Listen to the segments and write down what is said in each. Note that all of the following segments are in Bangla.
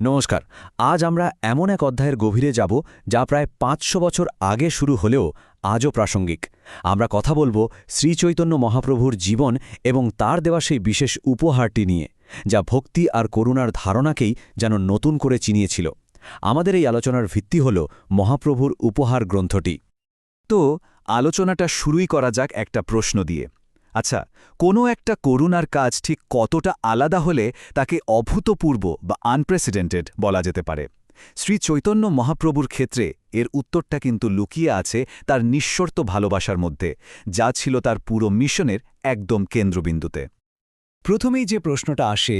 নমস্কার। আজ আমরা এমন এক অধ্যায়ের গভীরে যাব যা প্রায় পাঁচশো বছর আগে শুরু হলেও আজও প্রাসঙ্গিক। আমরা কথা বলব শ্রীচৈতন্য মহাপ্রভুর জীবন এবং তার দেওয়া সেই বিশেষ উপহারটি নিয়ে, যা ভক্তি আর করুণার ধারণাকেই যেন নতুন করে চিনিয়েছিল। আমাদের এই আলোচনার ভিত্তি হল মহাপ্রভুর উপহার গ্রন্থটি। তো, আলোচনাটা শুরুই করা যাক একটা প্রশ্ন দিয়ে। আচ্ছা কোনো একটা করুণার কাজ ঠিক কতটা আলাদা হলে তাকে অভূতপূর্ব বা আনপ্রেসিডেন্টেড বলা যেতে পারে। শ্রী চৈতন্য মহাপ্রভুর ক্ষেত্রে এর উত্তরটা কিন্তু লুকিয়ে আছে তার নিঃশর্ত ভালোবাসার মধ্যে, যা ছিল তার পুরো মিশনের একদম কেন্দ্রবিন্দুতে। প্রথমেই যে প্রশ্নটা আসে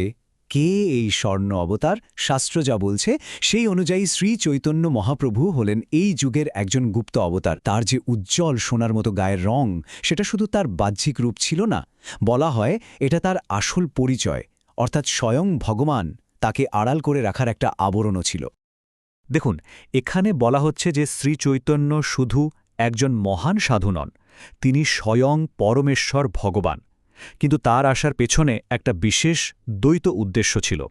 কে এই স্বর্ণ অবতার? শাস্ত্র যা বলছে, সেই অনুযায়ী শ্রী চৈতন্য মহাপ্রভু হলেন এই যুগের একজন গুপ্ত অবতার। তার যে উজ্জ্বল সোনার মতো গায়ের রং, সেটা শুধু তার বাহ্যিক রূপ ছিল না। বলা হয়, এটা তার আসল পরিচয়, অর্থাৎ স্বয়ং ভগবান তাকে আড়াল করে রাখার একটা আবরণও ছিল। দেখুন, এখানে বলা হচ্ছে যে শ্রী চৈতন্য শুধু একজন মহান সাধু নন, তিনি স্বয়ং পরমেশ্বর ভগবান। কিন্তু তার আসার পেছনে একটা বিশেষ দ্বৈত উদ্দেশ্য ছিল।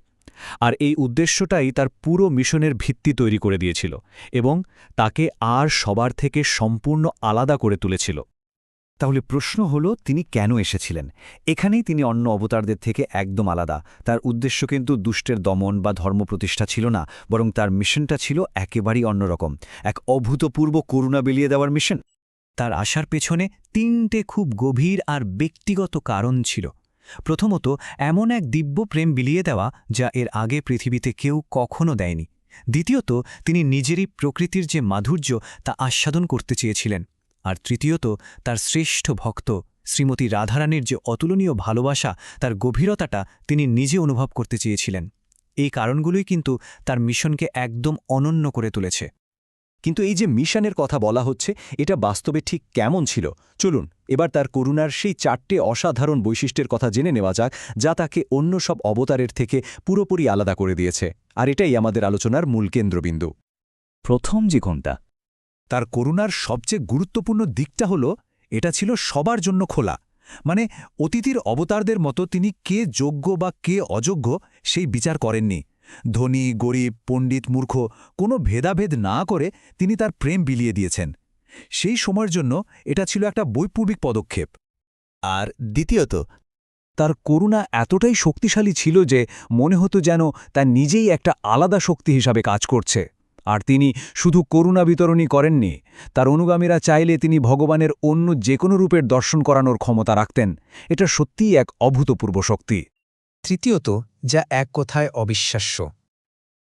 আর এই উদ্দেশ্যটাই তার পুরো মিশনের ভিত্তি তৈরি করে দিয়েছিল এবং তাকে আর সবার থেকে সম্পূর্ণ আলাদা করে তুলেছিল। তাহলে প্রশ্ন হল, তিনি কেন এসেছিলেন? এখানেই তিনি অন্য অবতারদের থেকে একদম আলাদা। তার উদ্দেশ্য কিন্তু দুষ্টের দমন বা ধর্ম প্রতিষ্ঠা ছিল না, বরং তার মিশনটা ছিল একেবারেই অন্যরকম। এক অভূতপূর্ব করুণা বিলিয়ে দেওয়ার মিশন। তার আসার পেছনে তিনটে খুব গভীর আর ব্যক্তিগত কারণ ছিল। প্রথমত, এমন এক দিব্য প্রেম বিলিয়ে দেওয়া যা এর আগে পৃথিবীতে কেউ কখনো দেয়নি। দ্বিতীয়ত, তিনি নিজেরই প্রকৃতির যে মাধুর্য তা আস্বাদন করতে চেয়েছিলেন। আর তৃতীয়ত, তার শ্রেষ্ঠ ভক্ত, শ্রীমতী রাধারানীর যে অতুলনীয় ভালোবাসা, তার গভীরতাটা তিনি নিজে অনুভব করতে চেয়েছিলেন। এই কারণগুলোই কিন্তু তার মিশনকে একদম অনন্য করে তুলেছে। কিন্তু এই যে মিশনের কথা বলা হচ্ছে এটা বাস্তবে ঠিক কেমন ছিল? চলুন এবার তার করুণার সেই চারটে অসাধারণ বৈশিষ্ট্যের কথা জেনে নেওয়া যাক যা তাকে অন্য সব অবতারের থেকে পুরোপুরি আলাদা করে দিয়েছে। আর এটাই আমাদের আলোচনার মূল কেন্দ্রবিন্দু। প্রথম যে ঘণ্টা। তার করুণার সবচেয়ে গুরুত্বপূর্ণ দিকটা হল এটা ছিল সবার জন্য খোলা। মানে অতিথির অবতারদের মতো তিনি কে যোগ্য বা কে অযোগ্য সেই বিচার করেননি। ধনী, গরিব, পণ্ডিত, মূর্খ কোনো ভেদাভেদ না করে তিনি তার প্রেম বিলিয়ে দিয়েছেন। সেই সময়ের জন্য এটা ছিল একটা বৈপ্লবিক পদক্ষেপ। আর দ্বিতীয়ত, তার করুণা এতটাই শক্তিশালী ছিল যে মনে হতো যেন তা নিজেই একটা আলাদা শক্তি হিসাবে কাজ করছে। আর তিনি শুধু করুণা বিতরণই করেননি, তার অনুগামীরা চাইলে তিনি ভগবানের অন্য যে কোনো রূপের দর্শন করানোর ক্ষমতা রাখতেন। এটা সত্যিই এক অভূতপূর্ব শক্তি। তৃতীয়ত, যা এক কথায় অবিশ্বাস্য।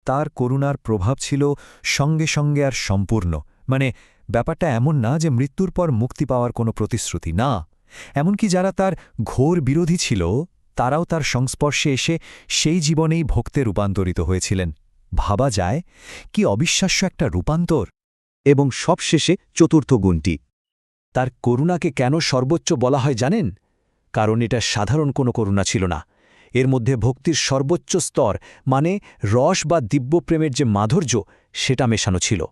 তার করুণার প্রভাব ছিল সঙ্গে সঙ্গে আর সম্পূর্ণ। মানে ব্যাপারটা এমন না যে মৃত্যুর পর মুক্তি পাওয়ার কোনো প্রতিশ্রুতি, না। এমনকি যারা তার ঘোর বিরোধী ছিল, তারাও তার সংস্পর্শে এসে সেই জীবনেই ভক্তে রূপান্তরিত হয়েছিলেন। ভাবা যায়, কি অবিশ্বাস্য একটা রূপান্তর। এবং সবশেষে চতুর্থ গুণটি। তার করুণাকে কেন সর্বোচ্চ বলা হয় জানেন? কারণ এটা সাধারণ কোনো করুণা ছিল না। এর মধ্যে ভক্তির সর্বোচ্চ স্তর মানে রস বা দিব্যপ্রেমের যে মাধুর্য, সেটা মেশানো ছিল।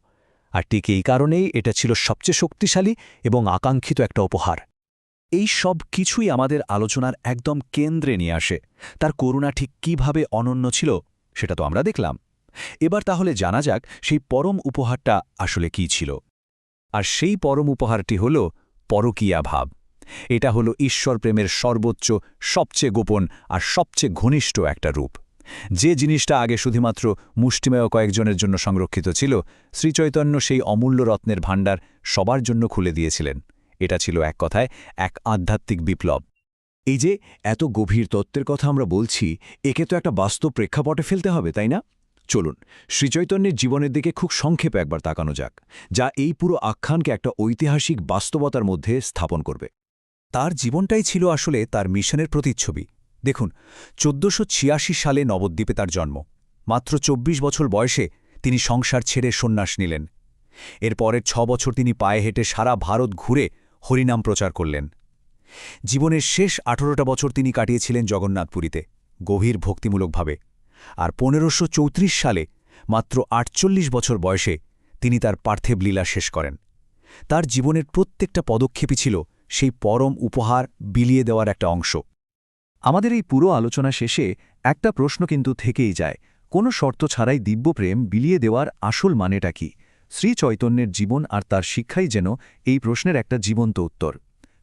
আর ঠিক এই কারণেই এটা ছিল সবচেয়ে শক্তিশালী এবং আকাঙ্ক্ষিত একটা উপহার। এই সব কিছুই আমাদের আলোচনার একদম কেন্দ্রে নিয়ে আসে। তার করুণা ঠিক কীভাবে অনন্য ছিল, সেটা তো আমরা দেখলাম। এবার তাহলে জানা যাক সেই পরম উপহারটা আসলে কি ছিল। আর সেই পরম উপহারটি হল পরকীয়া ভাব। এটা হলো ঈশ্বর প্রেমের সর্বোচ্চ, সবচেয়ে গোপন আর সবচেয়ে ঘনিষ্ঠ একটা রূপ। যে জিনিসটা আগে শুধুমাত্র মুষ্টিমেয় কয়েকজনের জন্য সংরক্ষিত ছিল, শ্রীচৈতন্য সেই অমূল্য রত্নের ভাণ্ডার সবার জন্য খুলে দিয়েছিলেন। এটা ছিল এক কথায় এক আধ্যাত্মিক বিপ্লব। এই যে এত গভীর তত্ত্বের কথা আমরা বলছি, একে তো একটা বাস্তব প্রেক্ষাপটে ফেলতে হবে, তাই না? চলুন, শ্রীচৈতন্যের জীবনের দিকে খুব সংক্ষেপে একবার তাকানো যাক, যা এই পুরো আখ্যানকে একটা ঐতিহাসিক বাস্তবতার মধ্যে স্থাপন করবে। তার জীবনটাই ছিল আসলে তার মিশনের প্রতিচ্ছবি। দেখুন, চোদ্দশো সালে নবদ্বীপে তার জন্ম। মাত্র ২৪ বছর বয়সে তিনি সংসার ছেড়ে সন্ন্যাস নিলেন। এর পরের ছ বছর তিনি পায়ে হেঁটে সারা ভারত ঘুরে হরিনাম প্রচার করলেন। জীবনের শেষ আঠেরোটা বছর তিনি কাটিয়েছিলেন জগন্নাথপুরীতে, গভীর ভক্তিমূলকভাবে। আর পনেরোশো সালে মাত্র আটচল্লিশ বছর বয়সে তিনি তার পার্থিব লীলা শেষ করেন। তার জীবনের প্রত্যেকটা পদক্ষেপই ছিল সেই পরম উপহার বিলিয়ে দেওয়ার একটা অংশ। আমাদের এই পুরো আলোচনা শেষে একটা প্রশ্ন কিন্তু থেকেই যায়, কোনো শর্ত ছাড়াই দিব্যপ্রেম বিলিয়ে দেওয়ার আসল মানেটা কি? শ্রী চৈতন্যের জীবন আর তার শিক্ষাই যেন এই প্রশ্নের একটা জীবন্ত উত্তর।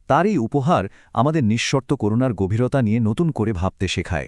তার এই উপহার আমাদের নিঃশর্ত করুণার গভীরতা নিয়ে নতুন করে ভাবতে শেখায়।